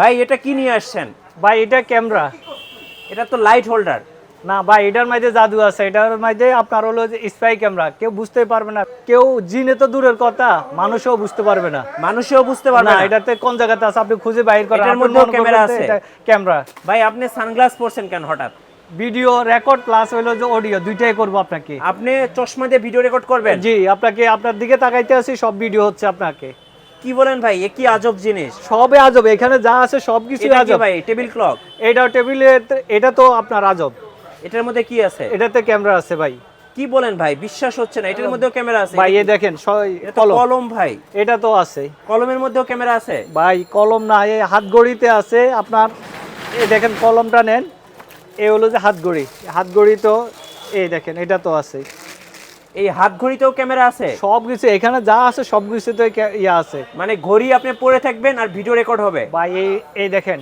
ভাই এটা কি নিয়ে আসছেন? ভাই এটা ক্যামেরা। এটা তো লাইট হোল্ডার না ভাই এটার মধ্যে জাদু আছে। এটার মধ্যে আপনার হলো যে স্পাই ক্যামেরা কেউ বুঝতে পারবে না। কেউ জিনে তো দূরের কথা মানুষও বুঝতে পারবে না। মানুষও বুঝতে পারবে না এটাতে কোন জায়গাতে আছে? আপনি খুঁজে বাইর করেন। এটার মনে ক্যামেরা আছে? ক্যামেরা। ভাই আপনি সানগ্লাস পরছেন কেন হঠাৎ? ভিডিও রেকর্ড প্লাস হলো যে অডিও দুইটাই করব আপনাকে। আপনি চশমা দিয়ে ভিডিও রেকর্ড করবেন? জি আপনাকে আপনার দিকে তাকাইতে আছি সব ভিডিও হচ্ছে আপনাকে। কি বলেন ভাই এ কি আজব জিনিস? সবে আজব এখানে যা আছে সব কিছু এটা কি আজব। ভাই টেবিল ক্লক? এটা টেবিলে এটা তো আপনার আজব। এটার মধ্যে কি আছে? এটাতে ক্যামেরা আছে ভাই। কি বলেন ভাই বিশ্বাস হচ্ছে না এটার মধ্যেও ক্যামেরা আছে। ভাই এ দেখেন কলম। ভাই। এটা তো আছে। কলমের মধ্যেও ক্যামেরা আছে? ভাই কলম না এই হাত ঘড়িতে আছে আপনার। এই দেখেন কলমটা নেন। এ হলো যে হাত ঘড়ি হাত ঘড়ি তো এই দেখেন এটা তো আছে। এই হাত ঘড়িতেও ক্যামেরা আছে? সবকিছু এখানে যা আছে ইয়ে আছে। মানে ঘড়ি আপনি পরে থাকবেন আর ভিডিও রেকর্ড হবে। ভাই এই এই দেখেন।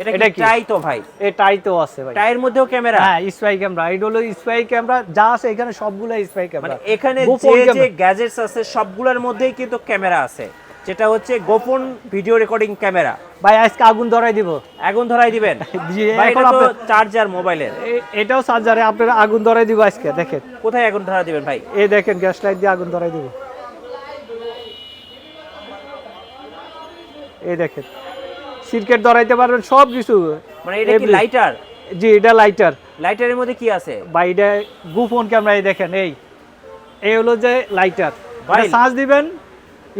এটা কি? টাই তো ভাই? এই টাই তো আছে ভাই। টাইয়ের মধ্যেও ক্যামেরা? হ্যাঁ স্পাই ক্যামেরা। এটা হলো স্পাই ক্যামেরা। যা আছে এখানে সবগুলো স্পাই মানে ক্যামেরা এখানে যে যে। গ্যাজেটস আছে সবগুলোর মধ্যেই কিন্তু ক্যামেরা আছে। যেটা হচ্ছে গোপন ভিডিও রেকর্ডিং ক্যামেরা। ভাই আজকে আগুন ধরাই দিব। আগুন ধরাই দিবেন? চার্জার মোবাইলের এটাও চার্জারে আপনার আগুন ধরাই দিব আজকে দেখেন। কোথায় আগুন ধরা দিবেন ভাই? এই দেখেন গ্যাস লাইট দিয়ে আগুন ধরাই দিব। এই দেখেন। সিরকেট ধরাইতে পারবেন সব কিছু মানে এটা কি লাইটার জি এটা লাইটার লাইটারের মধ্যে কি আছে? ভাই এটা গোপন ক্যামেরা এই দেখেন এই। এই হলো যে লাইটার ভাই। চার্জ দিবেন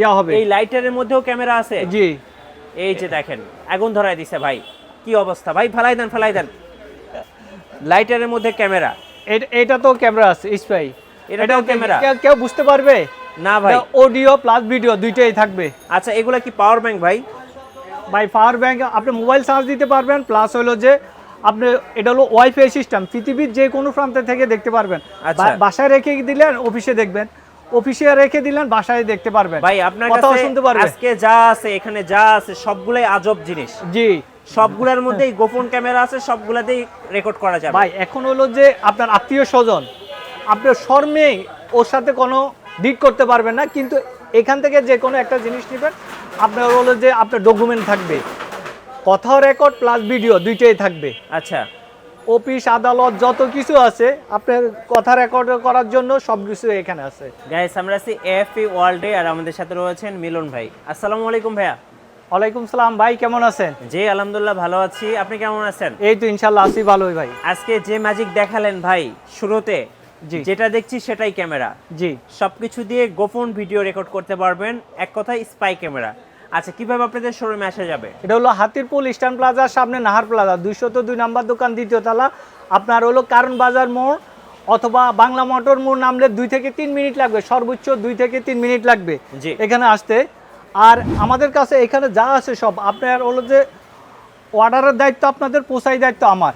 ইয়া হবে। এই লাইটারের মধ্যেও ক্যামেরা আছে? জি। এই যে দেখেন আগুন ধরাই দিছে ভাই। কি অবস্থা? ভাই ফেলাই দেন ফেলাই দেন। লাইটারের মধ্যে ক্যামেরা। এটা তো ক্যামেরা আছে স্পাই এটাতেও ক্যামেরা? কেউ বুঝতে পারবে? না ভাই। অডিও প্লাস ভিডিও দুইটাই থাকবে। আচ্ছা এগুলা কি পাওয়ার ব্যাংক ভাই? ভাই পাওয়ার ব্যাংক আপনি মোবাইল চার্জ দিতে পারবেন প্লাস হলো যে আপনি এটা হলো ওয়াইফাই সিস্টেম পৃথিবীর যে কোনো প্রান্তে থেকে দেখতে পারবেন। আচ্ছা। বাসায় রেখে দিলেন অফিসে দেখবেন। অফিসে রেখে দিলেন বাসায় দেখতে পারবেন। ভাই আপনার কথাও কাছে শুনতে পারবে। আজকে যা আছে এখানে যা আছে সবগুলাই আজব জিনিস। জি। সবগুলোর মধ্যেই গোপন ক্যামেরা আছে সবগুলাতেই রেকর্ড করা যাবে। ভাই এখন হলো যে আপনার আত্মীয় স্বজন আপনার শর্মে ওর সাথে কোনো ডিট করতে পারবেন না কিন্তু এখান থেকে যে কোনো একটা জিনিস নেবেন। আপনার হলো যে আপনার ডকুমেন্ট থাকবে। কথা রেকর্ড প্লাস ভিডিও দুইটাই থাকবে। আচ্ছা। অফিস আদালত যত কিছু আছে আপনার কথা রেকর্ড করার জন্য সব কিছু এখানে আছে। গাইস আমরা আছি এএফপি ওয়ার্ল্ডে আর আমাদের সাথে রয়েছেন মিলন ভাই। আসসালামু আলাইকুম ভাইয়া। ওয়ালাইকুম সালাম ভাই কেমন আছেন? জি আলহামদুলিল্লাহ ভালো আছি। আপনি কেমন আছেন? এই তো ইনশাল্লাহ আছি ভালোই ভাই। আজকে যে ম্যাজিক দেখালেন ভাই শুরুতে জি। যেটা দেখছি সেটাই ক্যামেরা জি। সবকিছু দিয়ে গোপন ভিডিও রেকর্ড করতে পারবেন এক কথায় স্পাই ক্যামেরা আচ্ছা কীভাবে আপনাদের শোরুমে আসা যাবে? এটা হলো হাতিরপুল ইস্টার্ন প্লাজার সামনে নাহার প্লাজা দুইশত দুই নাম্বার দোকান দ্বিতীয় তলা। আপনার হলো কারণ বাজার মোড় অথবা বাংলা মোটর মোড় নামলে দুই থেকে তিন মিনিট লাগবে। সর্বোচ্চ দুই থেকে তিন মিনিট লাগবে। এখানে আসতে। আর আমাদের কাছে এখানে যা আছে সব আপনার হলো যে অর্ডারের দায়িত্ব আপনাদের পোষাই দায়িত্ব আমার।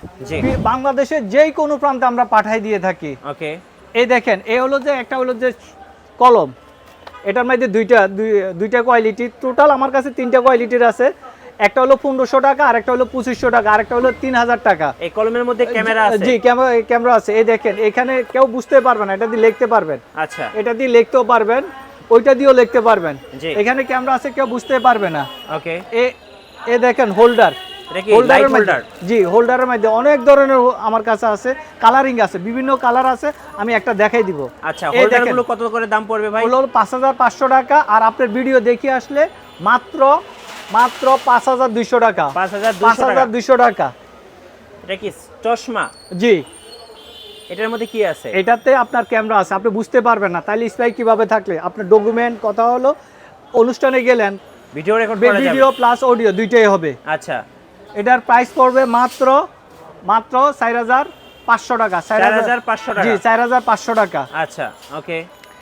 বাংলাদেশের যেই কোনো প্রান্তে আমরা পাঠাই দিয়ে থাকি। ওকে এই দেখেন এই হলো যে একটা হলো যে কলম। এটার মধ্যে দুইটা দুই- দুইটা কোয়ালিটি টোটাল আমার কাছে তিনটা কোয়ালিটির আছে। একটা হলো পনেরোশো টাকা আর একটা হলো পঁচিশশো টাকা আর একটা হলো তিন হাজার টাকা। এই কলমের মধ্যে ক্যামেরা আছে? জি ক্যামেরা ক্যামেরা আছে। এই দেখেন এখানে কেউ বুঝতে পারবে না এটা দিয়ে লিখতে পারবেন। আচ্ছা। এটা দিয়ে লিখতেও পারবেন ওইটা দিয়েও লিখতে পারবেন। জি। এখানে ক্যামেরা আছে কেউ বুঝতে পারবে না। ওকে এ এ দেখেন হোল্ডার জি হোল্ডারের মধ্যে অনেক ধরনের আমার কাছে আছে। কালারিং আছে বিভিন্ন কালার আছে আমি একটা দেখাই দিব। আচ্ছা কত করে দাম পড়বে ভাই? হলো পাঁচ হাজার পাঁচশো টাকা আর আপনার ভিডিও দেখে আসলে মাত্র মাত্র পাঁচ হাজার দুইশো টাকা। 5200 পাঁচ হাজার দুইশো টাকা। এটা কি চশমা? জি। এটার মধ্যে কি আছে? এটাতে আপনার ক্যামেরা আছে আপনি বুঝতে পারবেন না। তাহলে স্পাই কীভাবে থাকলে? আপনার ডকুমেন্ট কথা হলো অনুষ্ঠানে গেলেন। Video record video plus audio দুইটাই হবে। আচ্ছা। এটার প্রাইস পড়বে মাত্র মাত্র চার হাজার পাঁচশো টাকা। 4,500 টাকা। জি চার হাজার পাঁচশো টাকা। আচ্ছা ওকে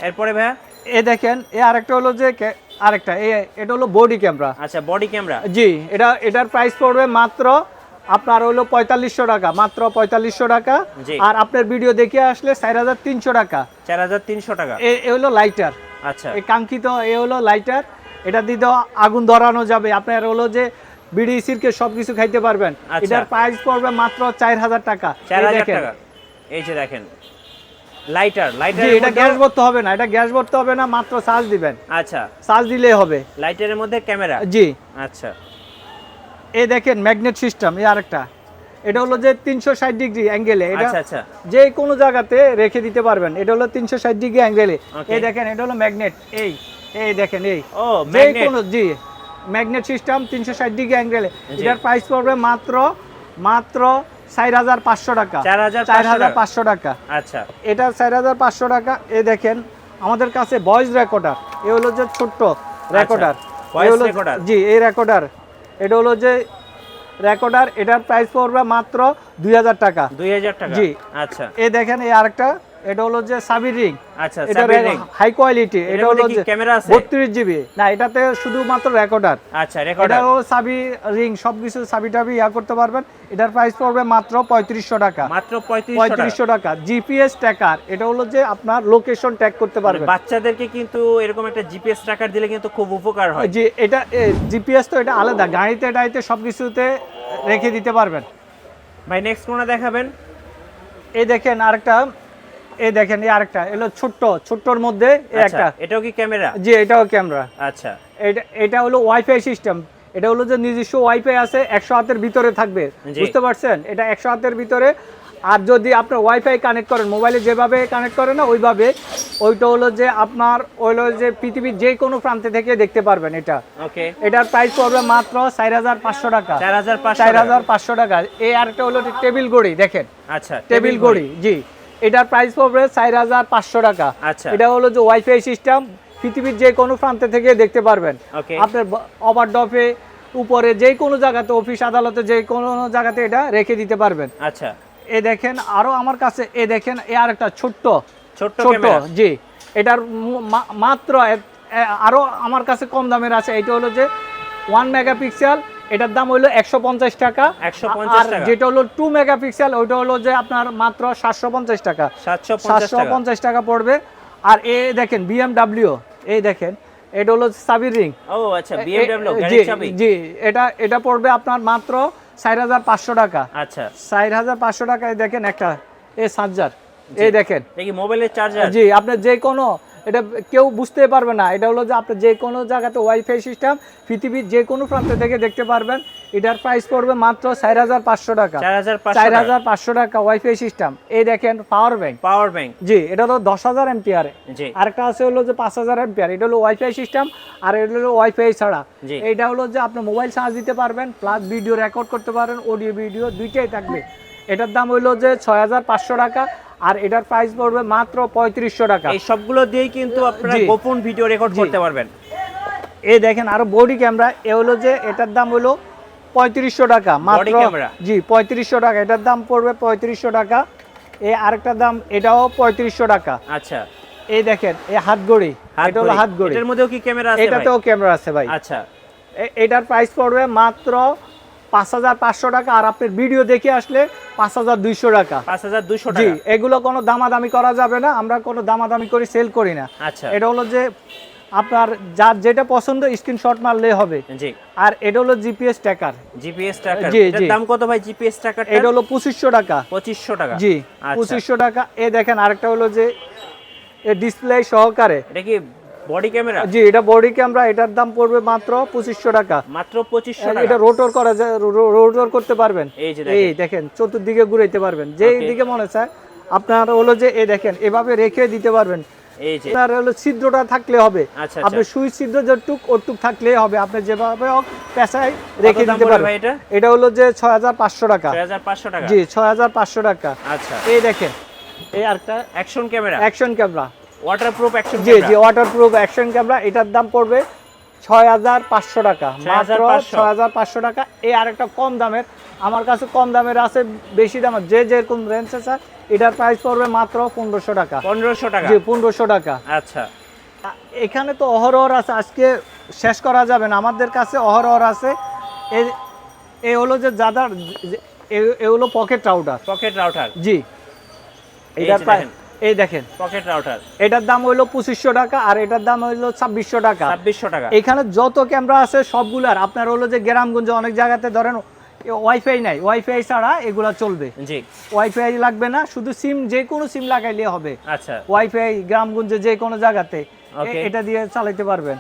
এরপরে ভাইয়া? এ দেখেন এ আরেকটা হলো যে আরেকটা এ এটা হলো বডি ক্যামেরা আচ্ছা বডি ক্যামেরা জি এটা এটার প্রাইস পড়বে মাত্র আপনার হলো পঁয়তাল্লিশশো টাকা মাত্র পঁয়তাল্লিশশো টাকা। আর আপনার ভিডিও দেখে আসলে চার হাজার তিনশো টাকা। চার হাজার তিনশো টাকা। এ হলো লাইটার আচ্ছা। এই কাঙ্ক্ষিত এ হলো লাইটার এটা দিতে আগুন ধরানো যাবে। আপনার হলো যে বিড়ি সিরকে সব কিছু খাইতে পারবেন। আচ্ছা। এটার প্রাইস পড়বে মাত্র চার হাজার টাকা। চার হাজার। টাকা। এই যে দেখেন লাইটার লাইটার এটা গ্যাস ভরতে হবে না এটা গ্যাস ভরতে হবে না মাত্র চার্জ দিবেন। আচ্ছা। চার্জ দিলেই হবে। লাইটারের মধ্যে ক্যামেরা জি। আচ্ছা। এই দেখেন ম্যাগনেট সিস্টেম এই আরেকটা। এটা হলো যে তিনশো ষাট ডিগ্রি অ্যাঙ্গেলে এটা আচ্ছা আচ্ছা। যে কোনো জায়গাতে রেখে দিতে পারবেন। এটা হলো তিনশো ষাট ডিগ্রি অ্যাঙ্গেলে এই দেখেন এটা হলো ম্যাগনেট এই এই দেখেন এই। ও যে ম্যাগনেট কোনো জি। ম্যাগনেট সিস্টেম তিনশো ষাট ডিগ্রি অ্যাঙ্গেলে। এটার প্রাইস পড়বে মাত্র মাত্র চার হাজার পাঁচশো টাকা। চার হাজার পাঁচশো টাকা। আচ্ছা। এটা চার হাজার পাঁচশো টাকা। এ দেখেন আমাদের কাছে ভয়েস রেকর্ডার এ হলো যে ছোট্ট রেকর্ডার জি এই রেকর্ডার এটা হলো যে রেকর্ডার এটার প্রাইস পড়বে মাত্র দুই হাজার টাকা। দুই হাজার টাকা। জি। আচ্ছা। এ দেখেন এই আরেকটা এটা হলো যে সাবি রিং আচ্ছা এটা। হাই কোয়ালিটি এটা হলো যে ক্যামেরা আছে? বত্রিশ জিবি না এটাতে শুধুমাত্র রেকর্ডার আচ্ছা রেকর্ডার এটাও সাবি রিং সবকিছু সাবি টাবি ইয়া করতে পারবেন। এটার প্রাইস পড়বে মাত্র পঁয়ত্রিশশো টাকা। মাত্র পঁয়ত্রিশশো টাকা। জিপিএস ট্র্যাকার এটা হলো যে আপনার লোকেশন ট্যাগ করতে মানে পারবেন। বাচ্চাদেরকে কিন্তু এরকম একটা জিপিএস ট্র্যাকার দিলে কিন্তু খুব উপকার হয়। জি এটা জিপিএস তো এটা আলাদা। গাড়িতে গাড়িতে সবকিছুতে রেখে দিতে পারবেন। ভাই নেক্সট কোনটা দেখাবেন? এই দেখেন আরেকটা এই দেখেন এই আরেকটা এলো ছোট্ট ছোট্টর মধ্যে আচ্ছা একটা। এটাও কি ক্যামেরা? জি এটাও ক্যামেরা। আচ্ছা। এটা এটা হলো ওয়াইফাই সিস্টেম। এটা হলো যে নিজস্ব ওয়াইফাই আছে একশো হাতের ভিতরে থাকবে। বুঝতে পারছেন? এটা একশো হাতের ভিতরে। আর যদি আপনার ওয়াইফাই কানেক্ট করেন মোবাইলে যেভাবে কানেক্ট করে না ওইভাবে ওইটা হলো যে আপনার হলো যে পৃথিবীর যে কোনো প্রান্তে থেকে দেখতে পারবেন এটা। ওকে। এটার প্রাইস পড়বে মাত্র চার হাজার পাঁচশো টাকা। চার হাজার পাঁচশো চার হাজার পাঁচশো টাকা। এই আরেকটা হলো টেবিল গড়ি দেখেন। আচ্ছা টেবিল গড়ি জি। এটার প্রাইস পড়বে চার হাজার পাঁচশো টাকা। আচ্ছা। এটা হলো যে ওয়াইফাই সিস্টেম পৃথিবীর যে কোনো প্রান্তে থেকে দেখতে পারবেন। আপনার ওভারডপে উপরে যে কোনো জায়গাতে অফিস আদালতে যে কোনো জায়গাতে এটা রেখে দিতে পারবেন। আচ্ছা। এ দেখেন আরও আমার কাছে এ দেখেন এ আর একটা ছোট্ট ছোট্ট জি। এটার মাত্র আরও আমার কাছে কম দামের আছে। এটা হলো যে ওয়ান মেগাপিক্সেল এটার দাম হলো একশো পঞ্চাশ টাকা। 150 আর যেটা হলো টু মেগাপিক্সেল ওইটা হলো যে আপনার মাত্র সাতশো পঞ্চাশ টাকা। সাতশো পঞ্চাশ টাকা। পড়বে। আর এ দেখেন বিএমডাব্লিউ এই দেখেন এটা হলো সাবির রিং ও আচ্ছা বিএমডব্লিউ জি জি এটা এটা পড়বে আপনার মাত্র চার হাজার পাঁচশো টাকা। আচ্ছা। চার হাজার পাঁচশো টাকায় দেখেন একটা এই চার্জার এই দেখেন। মোবাইলের চার্জার। জি আপনার যে কোনো এটা কেউ বুঝতে পারবে না। এটা হলো যে আপনি যে কোনো জায়গাতে ওয়াইফাই সিস্টেম পৃথিবীর যে কোনো প্রান্ত থেকে দেখতে পারবেন। এটার প্রাইস পড়বে মাত্র চার হাজার পাঁচশো টাকা। চার হাজার পাঁচশো টাকা। ওয়াইফাই সিস্টেম এই দেখেন পাওয়ার ব্যাংক পাওয়ার ব্যাংক জি এটা হলো দশ হাজার এমপিয়ারে জি। আরেকটা আছে হলো যে পাঁচ হাজার এমপিয়ার এটা হলো ওয়াইফাই সিস্টেম আর এটা হলো ওয়াইফাই ছাড়া। জি। এইটা হলো যে আপনি মোবাইল চার্জ দিতে পারবেন প্লাস ভিডিও রেকর্ড করতে পারেন অডিও ভিডিও দুইটাই থাকবে। এটার দাম হইল যে ছয় হাজার পাঁচশো টাকা আর এটার প্রাইস পড়বে মাত্র পঁয়ত্রিশশো টাকা। এই সবগুলো দিয়েই কিন্তু আপনারা গোপন ভিডিও রেকর্ড করতে পারবেন। এই দেখেন আরও বডি ক্যামেরা এ হলো যে এটার দাম হলো পঁয়ত্রিশশো টাকা মাত্র জি পঁয়ত্রিশশো টাকা। এটার দাম পড়বে পঁয়ত্রিশশো টাকা। এই আরেকটার দাম এটাও পঁয়ত্রিশশো টাকা। আচ্ছা। এই দেখেন এই হাত ঘড়ি এটা হলো হাত ঘড়ি এটার মধ্যেও কি ক্যামেরা আছে? এটাতেও ক্যামেরা আছে ভাই। আচ্ছা। এটার প্রাইস পড়বে মাত্র পাঁচ হাজার পাঁচশো টাকা। আর আপনার ভিডিও দেখে আসলে পাঁচ হাজার দুইশো টাকা। পাঁচ হাজার দুশো জি এগুলো কোনো দামাদামি করা যাবে না আমরা কোনো দামাদামি করে সেল করি না। আচ্ছা। এটা হলো যে আপনার যার যেটা পছন্দ স্ক্রিনশট মারলে হবে। জি। আর এটা হলো জিপিএস ট্র্যাকার জিপিএস ট্র্যাকার জি, জি। দাম কত ভাই জিপিএস ট্র্যাকার এটা হলো পঁচিশশো টাকা। পঁচিশশো টাকা। জি আচ্ছা। পঁচিশশো টাকা। এ দেখেন আরেকটা হলো যে ডিসপ্লে সহকারে। এটা কি বডি ক্যামেরা জি এটা বডি ক্যামেরা এটার দাম পড়বে মাত্র পঁচিশশো টাকা। মাত্র পঁচিশশো আর টাকা। এটা রোটর করা যায় রোটর করতে পারবেন। এই যে এই দেখেন চতুর্দিকে ঘুরাইতে পারবেন। যে দিকে মনে চায় আপনার হলো যে এই দেখেন এভাবে রেখে দিতে পারবেন। এই যে। আপনার হলো ছিদ্রটা থাকলে হবে। আচ্ছা আপনি আচ্ছা সুই ছিদ্র যেটুক ওটুক থাকলেই হবে। আপনি যেভাবে হোক পেশায় রেখে দিতে পারবেন। এটা? হলো যে ছয় হাজার পাঁচশো টাকা। ছয় হাজার পাঁচশো টাকা? জি ছয় হাজার পাঁচশো টাকা। আচ্ছা। এই দেখেন। এই আরেকটা action camera action camera waterproof action জি জি ওয়াটার প্রুফ অ্যাকশন ক্যামেরা এটার দাম পড়বে ছয় হাজার পাঁচশো টাকা। মাত্র ছয় হাজার পাঁচশো টাকা। এই আরেকটা কম দামের আমার কাছে কম দামের আছে বেশি দামের যে যেরকম রেঞ্জ আছে এটার প্রাইস পড়বে মাত্র পনেরোশো টাকা। পনেরোশো টাকা। জি পনেরোশো টাকা। আচ্ছা। এখানে তো অহরহর আছে আজকে শেষ করা যাবে না। আমাদের কাছে অহরহর আছে। এ- হলো যে যাদার এ- হলো পকেট রাউটার পকেট রাউটার জি। এটার দেখেন। এই দেখেন। পকেট রাউটার এটার দাম হলো পঁচিশশো টাকা আর এটার দাম হলো ছাব্বিশশো টাকা। ছাব্বিশশো টাকা। এখানে যত ক্যামেরা আছে সবগুলার আপনার হলো যে গ্রামগঞ্জে অনেক জায়গাতে ধরেন ওয়াইফাই নাই। ওয়াইফাই ছাড়া এগুলা চলবে। জি। ওয়াইফাই লাগবে না শুধু সিম যে কোনো সিম লাগাইলে হবে। আচ্ছা। ওয়াইফাই গ্রামগঞ্জে যে কোনো জায়গাতে। এটা দিয়ে চালাইতে পারবেন।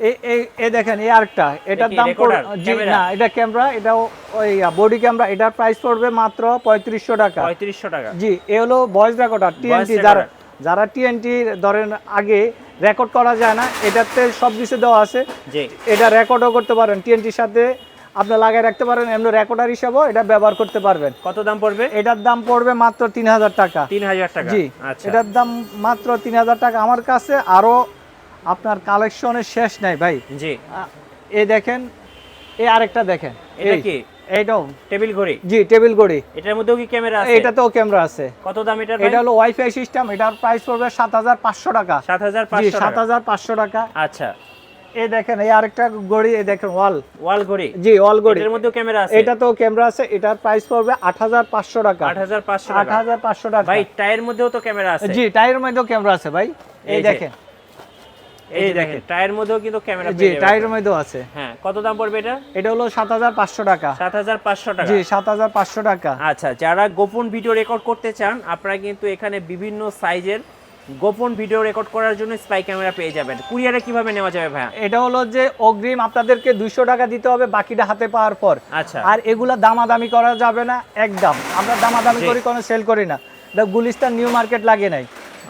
এই দেখেন এই আরেকটা। এটার দাম পড়- জি না এটা ক্যামেরা এটাও ওই বডি ক্যামেরা এটার প্রাইস পড়বে মাত্র পঁয়ত্রিশশো টাকা। পঁয়ত্রিশশো টাকা। জি এ হলো ভয়েস রেকর্ডার টিএনটি যারা যারা টিএনটি ধরেন আগে রেকর্ড করা যায় না এটাতে সব কিছু দেওয়া আছে। এটা রেকর্ডও করতে পারেন টিএনটির সাথে আপনি লাগাই রাখতে পারেন এমনি রেকর্ডার হিসাবেও এটা ব্যবহার করতে পারবেন। কত দাম পড়বে? এটার দাম পড়বে মাত্র তিন হাজার টাকা। তিন হাজার টাকা। জি আচ্ছা। এটার দাম মাত্র তিন হাজার টাকা। আমার কাছে আরও আপনার কালেকশনের শেষ নাই ভাই। জি। এই দেখেন এই আরেকটা দেখেন। এটা কি? এইটাও। টেবিল ঘড়ি? জি টেবিল ঘড়ি। এটার মধ্যেও কি ক্যামেরা আছে? এটাতেও ক্যামেরা আছে। কত দাম এটার এটা হলো ওয়াইফাই সিস্টেম এটার প্রাইস পড়বে সাত হাজার পাঁচশো টাকা। সাত হাজার জি পাঁচশো সাত টাকা। আচ্ছা। এই দেখেন এই আরেকটা ঘড়ি এই দেখেন ওয়াল। ওয়াল ঘড়ি? জি ওয়াল ঘড়ি। এটার মধ্যেও ক্যামেরা আছে? এটাতেও ক্যামেরা আছে এটার প্রাইস পড়বে আট হাজার পাঁচশো টাকা। আট হাজার পাঁচশো আট টাকা হাজার পাঁচশো টাকা। ভাই টায়ার মধ্যেও তো ক্যামেরা আছে। জি টায়ারের মধ্যেও ক্যামেরা আছে ভাই। এই দেখেন। এই দেখেন টায়ার মধ্যেও কিন্তু ক্যামেরা জি টায়ারের মধ্যেও আছে। হ্যাঁ কত দাম পড়বে এটা? এটা হলো সাত হাজার পাঁচশো টাকা। সাত হাজার পাঁচশো টাকা। জি সাত হাজার পাঁচশো টাকা। আচ্ছা যারা গোপন ভিডিও রেকর্ড করতে চান আপনারা কিন্তু এখানে বিভিন্ন সাইজের গোপন ভিডিও রেকর্ড করার জন্য স্পাই ক্যামেরা পেয়ে যাবেন। কুরিয়ারে কীভাবে নেওয়া যাবে ভাইয়া? এটা হলো যে অগ্রিম আপনাদেরকে দুইশো টাকা দিতে হবে বাকিটা হাতে পাওয়ার পর। আচ্ছা। আর এগুলা দামাদামি করা যাবে না একদম। আমরা দামাদামি করি কোনো সেল করি না। এটা গুলিস্তান নিউ মার্কেট লাগে নাই।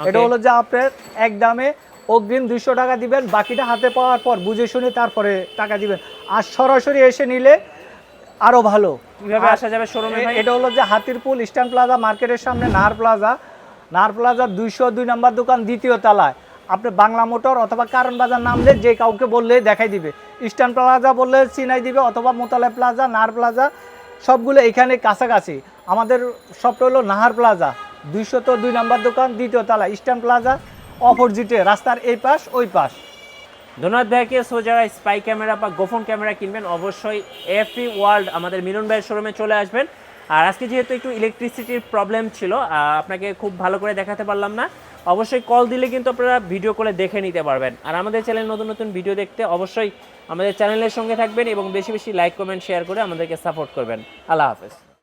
এটা হলো যে আপনার এক দামে অগ্রিম দুইশো টাকা দিবেন বাকিটা হাতে পাওয়ার পর বুঝে শুনে তারপরে টাকা দিবেন। আর সরাসরি এসে নিলে আরও ভালো। কীভাবে আসা যাবে শোরুমে এটা হলো যে হাতিরপুল ইস্টার্ন প্লাজা মার্কেটের সামনে নাহার প্লাজা। নাহার প্লাজা দুইশো দুই নম্বর দোকান দ্বিতীয় তলায়। আপনি বাংলা মোটর অথবা কারণ বাজার নামলে যে কাউকে বললে দেখাই দিবে। ইস্টার্ন প্লাজা বললে চিনাই দিবে অথবা মোতালা প্লাজা নাহার প্লাজা সবগুলো এখানে কাছাকাছি। আমাদের সবটা হলো নাহার প্লাজা। দুইশো তো দুই নম্বর দোকান দ্বিতীয় তলা ইস্টার্ন প্লাজা। অপোজিটে রাস্তার এই পাশ, ওই পাশ। ধন্যবাদ ভাইকে সো যারা স্পাই ক্যামেরা বা গোপন ক্যামেরা কিনবেন। অবশ্যই এফি ওয়ার্ল্ড আমাদের মিলন ভাইয়ের শোরুমে চলে আসবেন। আর আজকে যেহেতু একটু ইলেকট্রিসিটির প্রবলেম ছিল আপনাকে খুব ভালো করে দেখাতে পারলাম না। অবশ্যই কল দিলে কিন্তু আপনারা ভিডিও করে দেখে নিতে পারবেন। আর আমাদের চ্যানেল নতুন নতুন ভিডিও দেখতে অবশ্যই আমাদের চ্যানেলের সঙ্গে থাকবেন এবং বেশি বেশি লাইক কমেন্ট শেয়ার করে আমাদেরকে সাপোর্ট করবেন। আল্লাহ হাফেজ।